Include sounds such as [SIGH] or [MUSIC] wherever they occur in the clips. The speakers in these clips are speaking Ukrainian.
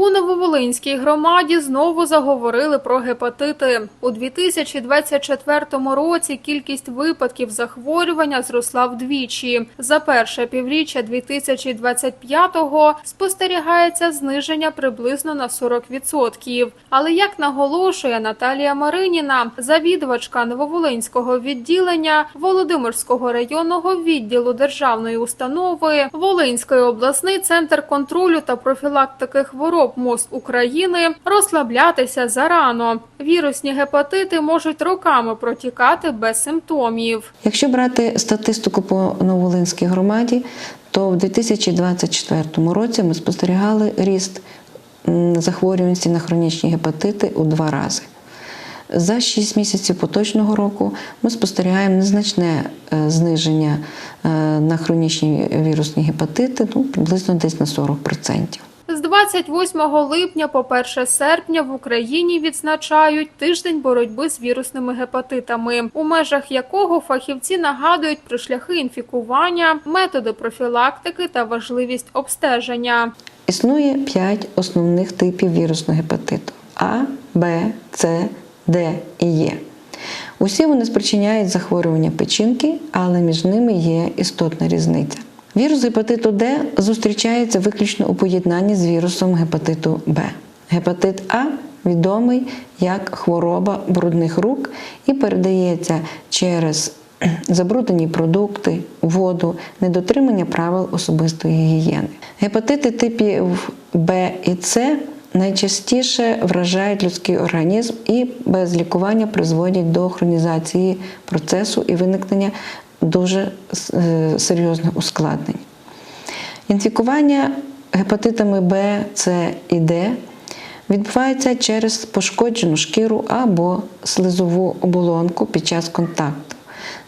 У Нововолинській громаді знову заговорили про гепатити. У 2024 році кількість випадків захворювання зросла вдвічі. За перше півріччя 2025-го спостерігається зниження приблизно на 40%. Але як наголошує Наталія Мариніна, завідувачка Нововолинського відділення Володимирського районного відділу державної установи Волинський обласний центр контролю та профілактики хвороб МОЗ України розслаблятися зарано. Вірусні гепатити можуть роками протікати без симптомів. Якщо брати статистику по Новолинській громаді, то в 2024 році ми спостерігали ріст захворюваності на хронічні гепатити у два рази. За 6 місяців поточного року ми спостерігаємо незначне е, зниження е, на хронічні вірусні гепатити, ну, приблизно десь на 40%. З 28 липня по 1 серпня в Україні відзначають тиждень боротьби з вірусними гепатитами, у межах якого фахівці нагадують про шляхи інфікування, методи профілактики та важливість обстеження. Існує 5 основних типів вірусного гепатиту А, Б, С, Д і Е. Усі вони спричиняють захворювання печінки, але між ними є істотна різниця. Вірус гепатиту Д зустрічається виключно у поєднанні з вірусом гепатиту Б. Гепатит А відомий як хвороба брудних рук і передається через [CLEARS THROAT] забруднені продукти, воду, недотримання правил особистої гігієни. Гепатити типів Б і С найчастіше вражають людський організм і без лікування призводять до хронізації процесу і виникнення дуже е, серйозних ускладнень. Інфікування гепатитами Б, С і Д відбувається через пошкоджену шкіру або слизову оболонку під час контакту.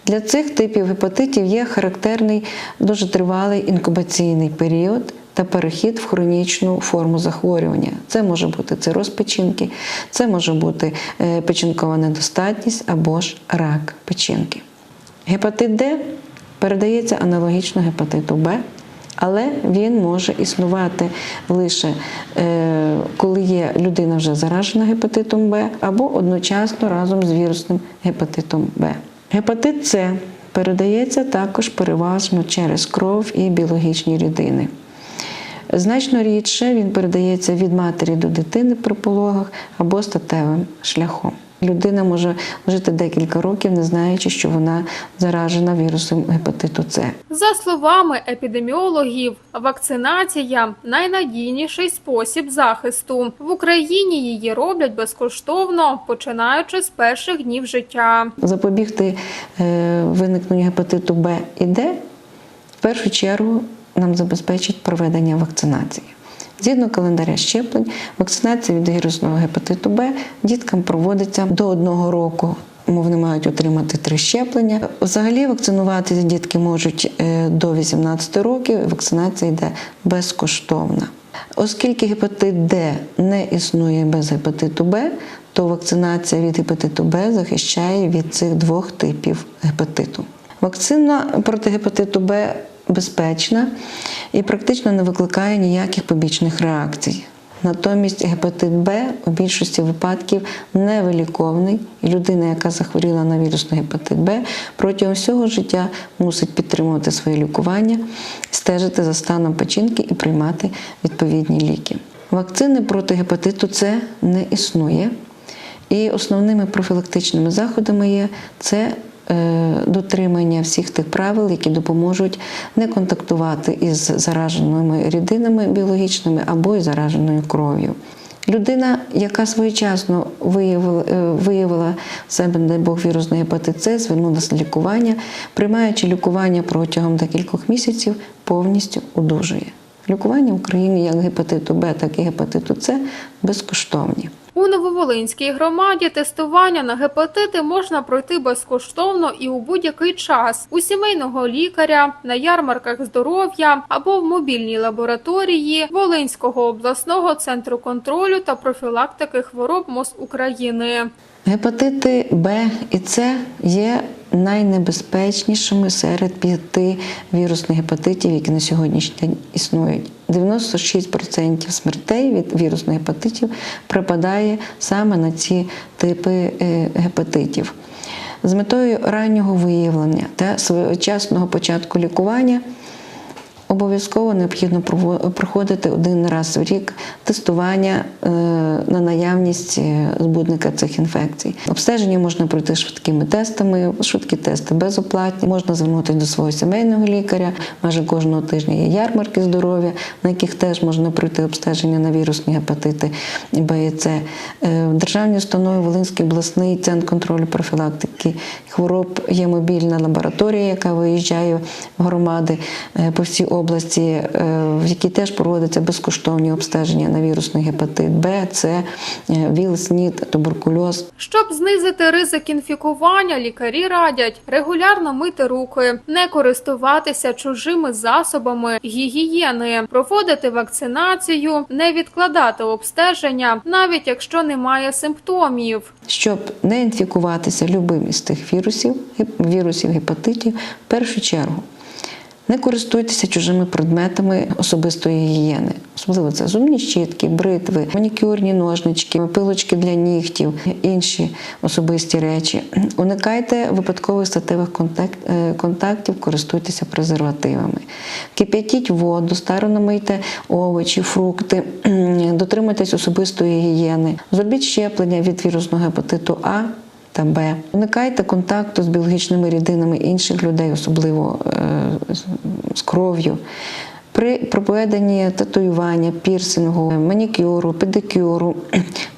Для цих типів гепатитів є характерний дуже тривалий інкубаційний період та перехід в хронічну форму захворювання. Це може бути цироз печінки, це може бути е, печінкова недостатність або ж рак печінки. Гепатит Д передається аналогічно гепатиту Б, але він може існувати лише е, коли є людина вже заражена гепатитом Б, або одночасно разом з вірусним гепатитом Б. Гепатит С передається також переважно через кров і біологічні рідини. Значно рідше він передається від матері до дитини при пологах або статевим шляхом. Людина може жити декілька років, не знаючи, що вона заражена вірусом гепатиту С. За словами епідеміологів, вакцинація найнадійніший спосіб захисту. В Україні її роблять безкоштовно, починаючи з перших днів життя. Запобігти е, виникненню гепатиту Б і Д в першу чергу нам забезпечить проведення вакцинації. Згідно календаря щеплень, вакцинація від вірусного гепатиту Б діткам проводиться до одного року. Вони мають отримати три щеплення. Взагалі вакцинувати дітки можуть е, до 18 років. Вакцинація йде безкоштовна. Оскільки гепатит Д не існує без гепатиту Б, то вакцинація від гепатиту Б захищає від цих двох типів гепатиту. Вакцина проти гепатиту Б безпечна і практично не викликає ніяких побічних реакцій. Натомість гепатит Б у більшості випадків невиліковний, і людина, яка захворіла на вірусний гепатит Б, протягом всього життя мусить підтримувати своє лікування, стежити за станом печінки і приймати відповідні ліки. Вакцини проти гепатиту С не існує, і основними профілактичними заходами є це дотримання всіх тих правил, які допоможуть не контактувати із зараженими рідинами біологічними або із зараженою кров'ю. Людина, яка своєчасно виявила, е, виявила себе, дай Бог, вірусний гепатит С, звернулася на лікування, приймаючи лікування протягом декількох місяців, повністю одужує. Лікування в Україні як гепатиту Б, так і гепатиту С безкоштовні. У Нововолинській громаді тестування на гепатити можна пройти безкоштовно і у будь-який час у сімейного лікаря, на ярмарках здоров'я або в мобільній лабораторії Волинського обласного центру контролю та профілактики хвороб МОЗ України. Гепатити Б і С є найнебезпечнішими серед п'яти вірусних гепатитів, які на сьогоднішній день існують. 96% смертей від вірусних гепатитів припадає саме на ці типи е, гепатитів. З метою раннього виявлення та своєчасного початку лікування обов'язково необхідно проходити один раз в рік тестування е, на наявність е, збудника цих інфекцій. Обстеження можна пройти швидкими тестами, швидкі тести безоплатні. Можна звернутися до свого сімейного лікаря. Майже кожного тижня є ярмарки здоров'я, на яких теж можна пройти обстеження на вірусні гепатити Б і С. Е, В державній установі Волинський обласний центр контролю профілактики хвороб є мобільна лабораторія, яка виїжджає в громади е, по всій області, е, в якій теж проводяться безкоштовні обстеження на вірусний гепатит Б, С, е, ВІЛ, СНІД, туберкульоз. Щоб знизити ризик інфікування, лікарі радять регулярно мити руки, не користуватися чужими засобами гігієни, проводити вакцинацію, не відкладати обстеження, навіть якщо немає симптомів. Щоб не інфікуватися любим із тих вірусів, вірусів гепатитів, в першу чергу не користуйтеся чужими предметами особистої гігієни. Особливо це зубні щітки, бритви, манікюрні ножнички, пилочки для нігтів, інші особисті речі. Уникайте випадкових статевих е, контактів, користуйтеся презервативами. Кип'ятіть воду, старано мийте овочі, фрукти, дотримуйтесь особистої гігієни. Зробіть щеплення від вірусного гепатиту А та Б. Уникайте контакту з біологічними рідинами інших людей, особливо е, з- з кров'ю. При проведенні татуювання, пірсингу, манікюру, педикюру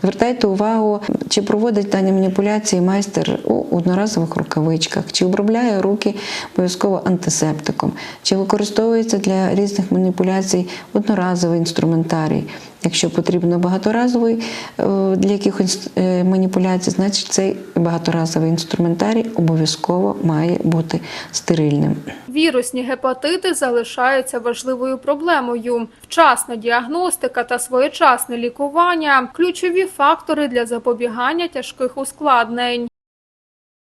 звертайте увагу, чи проводить дані маніпуляції майстер у одноразових рукавичках, чи обробляє руки обов'язково антисептиком, чи використовується для різних маніпуляцій одноразовий інструментарій. Якщо потрібно багаторазовий е, для якихось е, маніпуляцій, значить цей багаторазовий інструментарій обов'язково має бути стерильним. Вірусні гепатити залишаються важливою проблемою. Вчасна діагностика та своєчасне лікування ключові фактори для запобігання тяжких ускладнень.